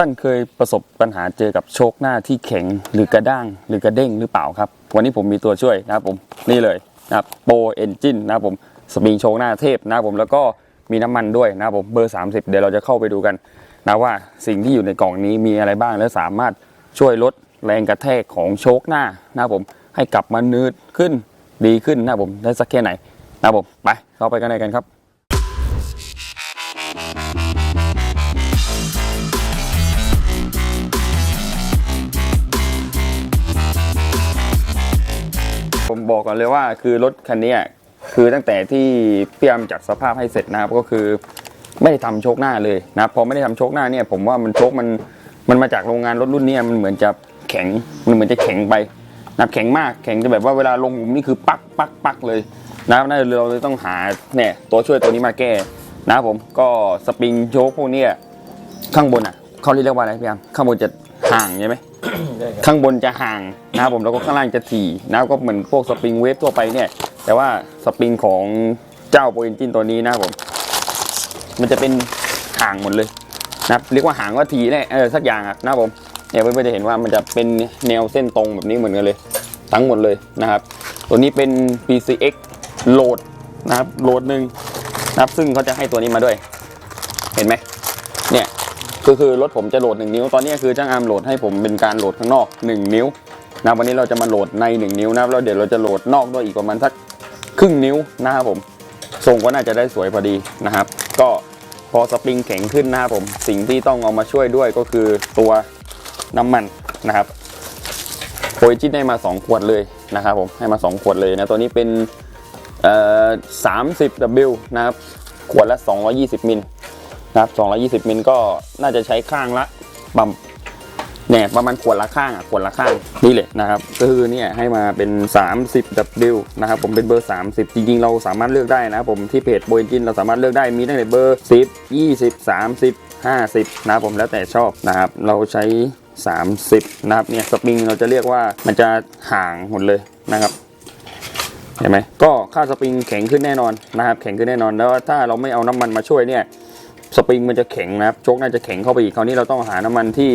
ท่านเคยประสบปัญหาเจอกับโชคหน้าที่แข็งหรือกระด้างหรือกระเด้งหรือเปล่าครับ วันนี้ผมมีตัวช่วยนะครับผมนี่เลยนะครับโปรเอนจินนะครับผมสปริงโชคหน้าเทพนะครับผมแล้วก็มีน้ำมันด้วยนะครับผมเบอร์ 30 เดี๋ยวเราจะเข้าไปดูกันนะว่าสิ่งที่อยู่ในกล่องนี้มีอะไรบ้างและสามารถช่วยลดแรงกระแทกของโชคหน้านะครับผมให้กลับมานืดขึ้นดีขึ้นนะครับผมได้สักแค่ไหนนะครับผมไปเข้าไปกันในกันครับ บอกก่อนเลยว่าคือรถคันนี้คือตั้งแต่ที่เพียมจัดสภาพให้เสร็จนะครับก็คือไม่ได้ทำโชคหน้าเลยนะพอไม่ได้ทำโชคหน้าเนี่ยผมว่ามันโชคมันมันมาจากโรงงานรถรุ่นนี้มันเหมือนจะแข็งมันเหมือนจะแข็งไปนะแข็งมากแข็งจะแบบว่าเวลาลงหลุมนี่คือปักปักปักเลยนะน่าจะเราเลยต้องหาเนี่ยตัวช่วยตัวนี้มาแก้นะผมก็สปริงโชคพวกนี้ข้างบนอะเขาเรียกว่าอะไรพี่ยมข้างบนจะ ห่างใช่ไหมข้างบนจะห่างนะครับผมแล้วก็ข้างล่างจะถี่นะครับก็เหมือนพวกสปริงเวฟทั่วไปเนี่ย แต่ว่าสปริงของเจ้าโปรเอนจินตัวนี้นะครับผม มันจะเป็นห่างหมดเลยนะครับเรียกว่าห่างว่าทีแน่เออสักอย่างอะนะครับผมเนี่ยเพื่อนๆจะเห็นว่ามันจะเป็นแนวเส้นตรงแบบนี้เหมือนกันเลยทั้งหมดเลยนะครับ ตัวนี้เป็น PCX โหลดนะครับโหลดหนึ่งนะครับซึ่งเขาจะให้ตัวนี้มาด้วย เห็นไหมเนี่ย ก็คือรถผมจะโหลด 1 นิ้ว ตอนนี้คือจ้างอาร์มโหลดให้ผมเป็นการโหลดข้างนอก 1 นิ้วนะวันนี้เราจะมาโหลดใน 1 นิ้วนะครับแล้วเดี๋ยวเราจะโหลดนอกด้วยอีกประมาณสักครึ่งนิ้วนะครับผมทรงก็น่าจะได้สวยพอดีนะครับ ก็พอสปริงแข็งขึ้นนะครับผมสิ่งที่ต้องเอามาช่วยด้วยก็คือตัวน้ำมันนะครับโปรยจินให้มา 2 ขวดเลยนะครับผมให้มา 2 ขวดเลยนะตัวนี้เป็นเอ่อ 30W นะครับขวดละ 220มิล นะครับ 220มิลก็น่าจะใช้ข้างละบัมเนี่ยประมาณขวดละข้างอะขวดละข้างนี่เลยนะครับ ก็คือเนี่ยให้มาเป็น 30 W นะครับผมเป็นเบอร์ 30 จริงๆ เราสามารถเลือกได้นะครับผมที่เพจโบยจินเราสามารถเลือกได้มีตั้งแต่เบอร์ 10 20 30 50 นะครับผมแล้วแต่ชอบนะครับ เราใช้ 30 นะครับเนี่ยสปริงเราจะเรียกว่ามันจะห่างหมดเลยนะครับเห็นไหมก็ค่าสปริงแข็งขึ้นแน่นอนนะครับ แข็งขึ้นแน่นอนแล้วถ้าเราไม่เอาน้ำมันมาช่วยเนี่ย สปริงมันจะแข็งนะครับโชคน่าจะแข็งเข้าไปอีกคราวนี้เราต้องหาน้ำมันที่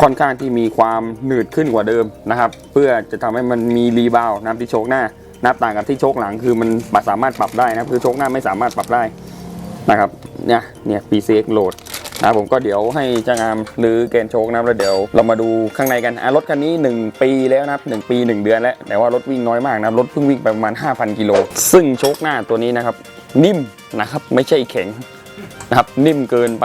ค่อนข้างที่มีความหนืดขึ้นกว่าเดิมนะครับ เพื่อจะทำให้มันมีรีบาวนะครับที่โชคหน้านับต่างกับที่โชคหลังคือมันสามารถปรับได้นะคือโชคหน้าไม่สามารถปรับได้นะครับเนี่ยเนี่ย PCX โหลดนะผมก็เดี๋ยวให้จ้างอามหรือแกนโชคนะแล้วเดี๋ยวเรามาดูข้างในกันรถคันนี้ 1 ปีแล้วนะครับ1ปี 1 เดือนแล้ว แต่ว่ารถวิ่งน้อยมากนะครับรถเพิ่งวิ่งไปประมาณ 5,000 กิโลซึ่งโชคหน้าตัวนี้นะครับนิ่มนะครับไม่ใช่แข็ง นะครับนิ่มเกินไป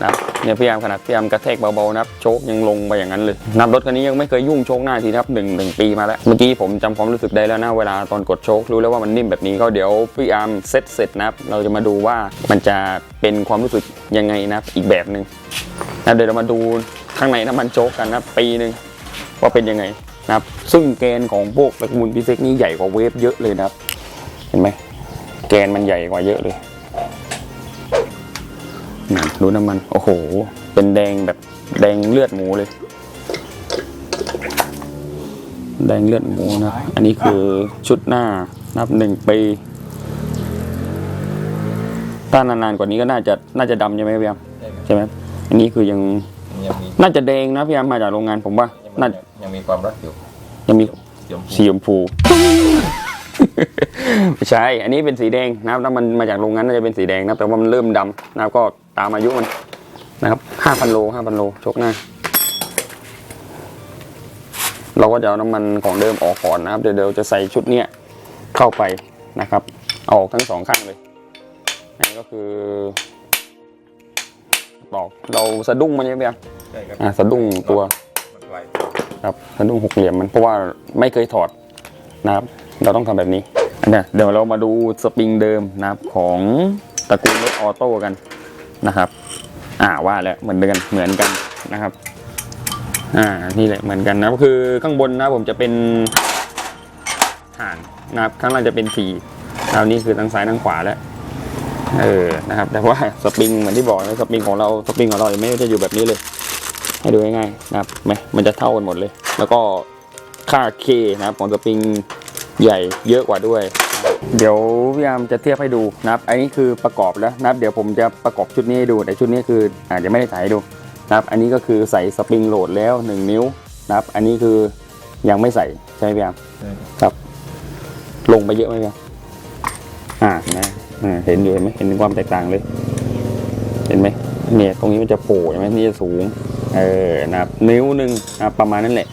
นะครับเนี่ยพยายามขนาดพยายามกระแทกเบาๆนะครับโชคยังลงไปอย่างนั้นเลยนำรถคันนี้ยังไม่เคยยุ่งโชคหน้าทีนะครับหนึ่งหนึ่งปีมาแล้ว เมื่อกี้ผมจำความรู้สึกได้แล้วนะเวลาตอนกดโชครู้แล้วว่ามันนิ่มแบบนี้ก็เดี๋ยวพยายามเซตเสร็จนะครับเราจะมาดูว่ามันจะเป็นความรู้สึกยังไงนะครับอีกแบบหนึ่งนะเดี๋ยวเรามาดูข้างในน้ำมันโชคกันนะปีหนึ่งว่าเป็นยังไงนะครับซึ่งแกนของพวกตระกูลพิเศษนี่ใหญ่กว่าเวฟเยอะเลยนะครับ เห็นไหมแกนมันใหญ่กว่าเยอะเลย นะดูน้ำมัน โอ้โห เป็นแดงแบบแดงเลือดหมูเลย แดงเลือดหมูนะ อันนี้คือชุดหน้านับหนึ่งปีถ้านานๆกว่านี้ก็น่าจะน่าจะดำใช่ไหมพี่ยามใช่ไหมอันนี้คือยังยังมีน่าจะแดงนะพี่ยามมาจากโรงงานผมว่าน่ายังมีความรักอยู่ ยังมีเสียมสีชมพูไม่ใช่ อันนี้เป็นสีแดงนะครับแล้วมันมาจากโรงงานน่าจะเป็นสีแดงนะครับแต่ว่ามันเริ่มดำนะครับก็ ตามอายุมันนะครับห้าพันโลห้าพันโลชกหน้า เราก็จะเอาน้ำมันของเดิมออกก่อนนะครับ เดี๋ยวเดี๋ยวจะใส่ชุดเนี้ยเข้าไปนะครับเอาออกทั้งสองข้างเลยอันนี้ก็คือบอกเราสะดุ้งมันใช่ไหมครับใช่ครับอ่าสะดุ้งตัวมันไกลครับสะดุ้งหกเหลี่ยมมันเพราะว่าไม่เคยถอดนะครับ เราต้องทำแบบนี้อันเนี้ยเดี๋ยวเรามาดูสปริงเดิมนะครับของตระกูลรถออโต้กัน นะครับ อ่าว่าแล้วเหมือนกันเหมือนกันนะครับ อ่านี่แหละเหมือนกันนะคือข้างบนนะผมจะเป็นห่างนะครับ ข้างล่างจะเป็นสีแล้วนี่คือทางซ้ายทางขวาแล้วเออนะครับ แต่ว่าสปริงเหมือนที่บอกนะสปริงของเราสปริงของเราไม่ได้อยู่แบบนี้เลย ให้ดูง่ายๆนะครับไหมมันจะเท่ากันหมดเลย แล้วก็ค่า K นะครับของสปริงใหญ่เยอะกว่าด้วย เดี๋ยวพี่อาร์มจะเทียบให้ดูนะครับอันนี้คือประกอบแล้วนะครับเดี๋ยวผมจะประกอบชุดนี้ให้ดูแต่ชุดนี้คืออาจจะไม่ได้ถ่ายให้ดูนะครับอันนี้ก็คือใส่สปริงโหลดแล้ว 1 นิ้วนะครับ อันนี้คือยังไม่ใส่ใช่ไหมพี่อาร์มครับ ลงไปเยอะไหมครับอ่านะอ่าเห็นอยู่เห็นไหมเห็นความแตกต่างเลย เห็นไหมเนี่ยตรงนี้มันจะโผล่ใช่ไหมนี่จะสูงเออนะครับนิ้วหนึ่งนะครับประมาณนั้นแหละ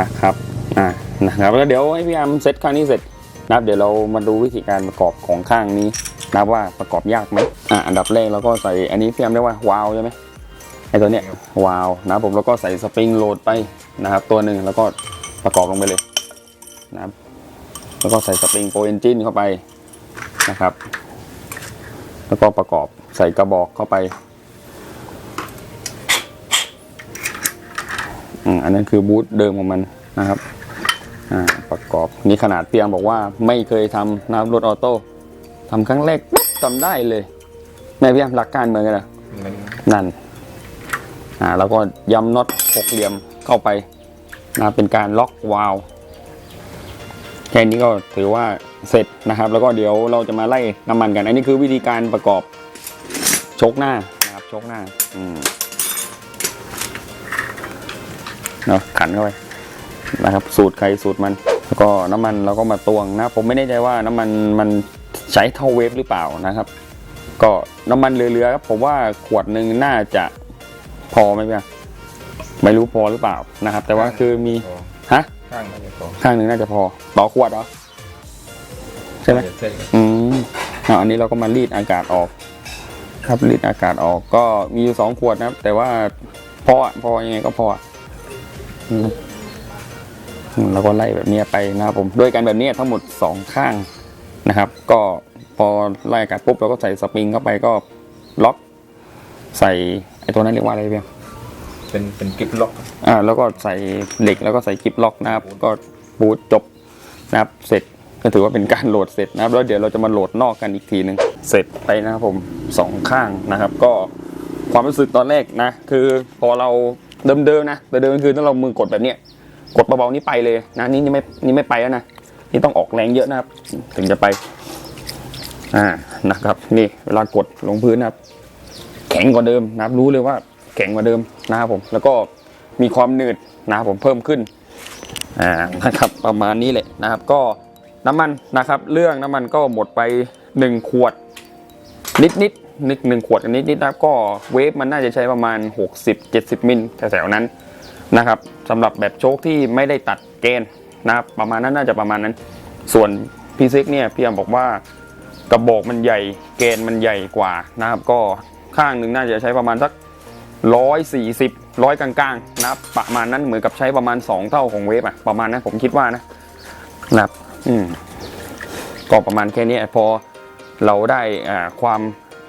นะครับอ่านะครับแล้วเดี๋ยวให้พี่อาร์มเซตข้างนี้เสร็จ นะครับเดี๋ยวเรามาดูวิธีการประกอบของข้างนี้นับว่าประกอบยากไหมอ่าอันดับแรกเราก็ใส่อันนี้พี่อมเรียกว่าวาล์วใช่ไหมไอตัวเนี้ยวาล์วนะผมแล้วก็ใส่สปริงโหลดไปนะครับ ตัวหนึ่งแล้วก็ประกอบลงไปเลยนะครับ แล้วก็ใส่สปริงโปรเอนจินเข้าไปนะครับ แล้วก็ประกอบใส่กระบอกเข้าไปอืมอันนั้นคือบูทเดิมของมันนะครับ ประกอบนี่ขนาดเพียงบอกว่าไม่เคยทำนะครับรถออโต้ทำครั้งแรกปุ๊บทำได้เลย แม่เพียงหลักการเหมือนกันเหรอนั่นอ่าแล้วก็ย้ำน็อตหกเหลี่ยมเข้าไปนะเป็นการล็อกวาล์วแค่นี้ก็ถือว่าเสร็จนะครับ แล้วก็เดี๋ยวเราจะมาไล่น้ำมันกัน อันนี้คือวิธีการประกอบโชกหน้านะครับโชกหน้า อืมเนาะขันเข้าไป นะครับ สูตรใครสูตรมัน แล้วก็น้ำมันเราก็มาตวงนะ ผมไม่แน่ใจว่าน้ำมันมันใช้เท่าเวฟหรือเปล่านะครับ ก็น้ำมันเรือๆครับผมว่าขวดหนึ่งน่าจะพอไหมพี่อะไม่รู้พอหรือเปล่านะครับ แต่ว่าคือมีฮะข้างมันจะพอข้างหนึ่งน่าจะพอ ต่อขวดเหรอใช่ไหมเสร็จอืมอ่าอันนี้เราก็มารีดอากาศออก ครับรีดอากาศออกก็มีอยู่สองขวดนะครับ แต่ว่าพออะพอยังไงก็พออะอืมอืม แล้วก็ไล่แบบเนี้ยไปนะครับผมด้วยกันแบบเนี้ยทั้งหมดสองข้างนะครับ ก็พอไล่อากาศปุ๊บเราก็ใส่สปริงเข้าไปก็ล็อก ใส่ไอ้ตัวนั้นเรียกว่าอะไรเพียงเป็นเป็นกิฟล็อกอ่าแล้วก็ใส่เหล็กแล้วก็ใส่กิฟล็อกนะครับ ก็บูทจบนะครับเสร็จก็ถือว่าเป็นการโหลดเสร็จนะครับแล้วเดี๋ยวเราจะมาโหลดนอกกันอีกทีหนึ่งเสร็จไปนะครับผมสองข้างนะครับ ก็ความรู้สึกตอนแรกนะ คือพอเราเดิมๆนะเดิมๆคือถ้าเรามือกดแบบเนี้ย กดเบาๆนี่ไปเลยนะนี่นี่ไม่นี่ไม่ไปแล้วนะนี่ต้องออกแรงเยอะนะครับ ถึงจะไป อ่านะครับ นี่เวลากดลงพื้นนะครับ แข็งกว่าเดิมนะครับ รู้เลยว่าแข็งกว่าเดิมนะครับผม แล้วก็มีความหนืดนะครับผมเพิ่มขึ้นอ่านะครับ ประมาณนี้แหละนะครับ ก็น้ำมันนะครับ เรื่องน้ำมันก็หมดไป 1 ขวด นิดนิดๆนึกหนึ่งขวดนิดนิดๆนะครับก็เวฟมันน่าจะใช้ประมาณ 60-70มิลแถวๆนั้น นะครับสำหรับแบบโชคที่ไม่ได้ตัดเกณฑ์นะครับประมาณนั้นน่าจะประมาณนั้น ส่วนพีซิกเนี่ยพี่ยมบอกว่ากระบอกมันใหญ่เกณฑ์มันใหญ่กว่านะครับ ก็ข้างหนึ่งน่าจะใช้ประมาณสักร้อยสี่สิบร้อยกลางๆนะครับประมาณนั้นเหมือนกับใช้ประมาณ 2 เท่าของเวฟอะประมาณนั้นผมคิดว่านะนะครับอืมก็ประมาณแค่นี้พอเราได้อ่าความ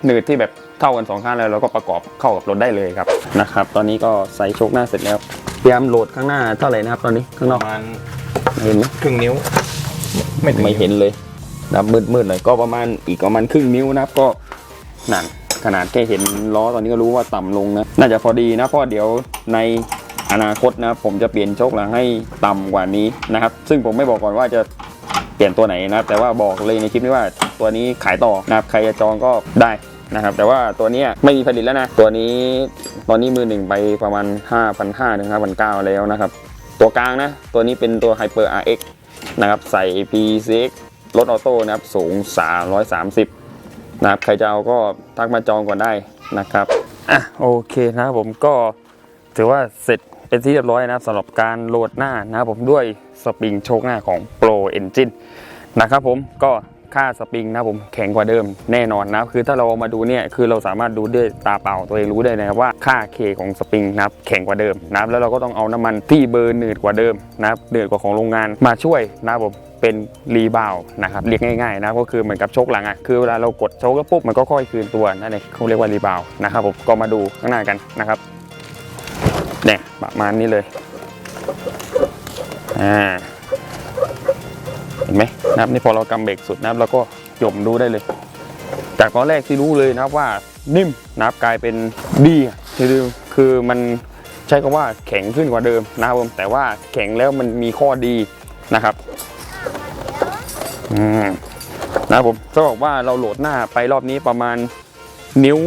หนืดที่แบบเท่ากันสองข้างแล้วเราก็ประกอบเข้ากับรถได้เลยครับนะครับ ตอนนี้ก็ใส่โชคหน้าเสร็จแล้ว ยายามโหลดข้างหน้าเท่าไหร่นะครับตอนนี้ข้างนปอกระมาณเห็นไหมครึ่งนิ้ว ไม่ถึงไม่เห็นเลยนะครับมืดๆหน่อยก็ประมาณอีกประมาณครึ่งนิ้วนะครับก็นั่นขนาดแค่เห็นล้อตอนนี้ก็รู้ว่าต่ำลงนะน่าจะพอดีนะเพราะเดี๋ยวในอนาคตนะครับผมจะเปลี่ยนโชคหลังให้ต่ำกว่านี้นะครับ ซึ่งผมไม่บอกก่อนว่าจะเปลี่ยนตัวไหนนะครับแต่ว่าบอกเลยในคลิปนี้ว่าตัวนี้ขายต่อนะครับใครจะจองก็ได้ นะครับแต่ว่าตัวนี้ไม่มีผลิตแล้วนะ ตัวนี้ตอนนี้มือหนึ่งไปประมาณ 5,500ถึง5,900 แล้วนะครับ ตัวกลางนะ ตัวนี้เป็นตัว Hyper RX นะครับใส่ PCX รถออโต้นะครับสูง 330 นะครับใครจะเอาก็ทักมาจองก่อนได้นะครับอะโอเคนะครับผมก็ถือว่าเสร็จเป็นที่เรียบร้อยนะครับสำหรับการโหลดหน้านะครับผมด้วยสปริงโชคหน้าของ Pro Engine นะครับผมก็ ค่าสปริงนะผมแข็งกว่าเดิมแน่นอนนะคือถ้าเรามาดูเนี่ยคือเราสามารถดูด้วยตาเปล่าตัวเองรู้ได้นะครับว่าค่า K ของสปริงนะแข็งกว่าเดิมนะแล้วเราก็ต้องเอาน้ำมันที่เบอร์หนืดกว่าเดิมนะครับหนืดกว่าของโรงงานมาช่วยนะผมเป็นรีบาวนะครับเรียกง่ายๆนะก็คือเหมือนกับโชคหลังอะคือเวลาเรากดโชคก็ปุ๊บมันก็ค่อยคืนตัวนั่นเองเขาเรียกว่ารีบาวนะครับผมก็มาดูข้างหน้ากันนะครับเนี่ยประมาณนี้เลยอ่าเห็ นไหมนะครับนี่พอเรากำเบรกสุดนะครับเราก็หย่มดูได้เลย จากตอนแรกที่รู้เลยนะครับว่านิ่มนะครับกลายเป็นดีคือคือมันใช้คำว่าแข็งขึ้นกว่าเดิมนะครับผมแต่ว่าแข็งแล้วมันมีข้อดีนะครับอืมนะครับผมจะบอกว่าเราโหลดหน้าไปรอบนี้ประมาณนิ้ว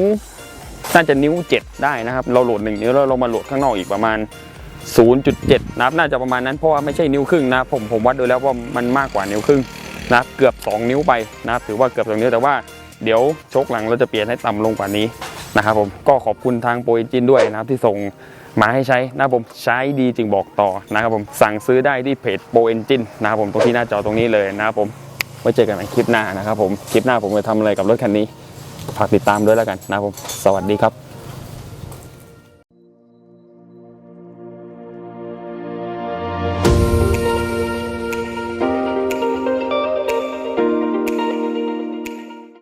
น่าจะนิ้ว 7 ได้นะครับ เราโหลด1นิ้วแล้วเรามาโหลดข้างนอกอีกประมาณ 0.7 นะครับน่าจะประมาณนั้นเพราะว่าไม่ใช่นิ้วครึ่งนะผมผมวัดดูแล้วว่ามันมากกว่านิ้วครึ่งนะเกือบ 2 นิ้วไปนะถือว่าเกือบ2นิ้วแต่ว่าเดี๋ยวชคหลังเราจะเปลี่ยนให้ต่ำลงกว่านี้นะครับผมก็ขอบคุณทางโปรเอจินด้วยนะครับที่ส่งมาให้ใช้นะผมใช้ดีจึงบอกต่อนะครับผมสั่งซื้อได้ที่เพจโปรเอนจินนะครับผมตรงที่หน้าจอตรงนี้เลยนะครับผมไว้เจอกันในคลิปหน้านะครับผมคลิปหน้าผมจะทำอะไรกับรถคันนี้ฝากติดตามด้วยแล้วกันนะครับผมสวัสดีครับ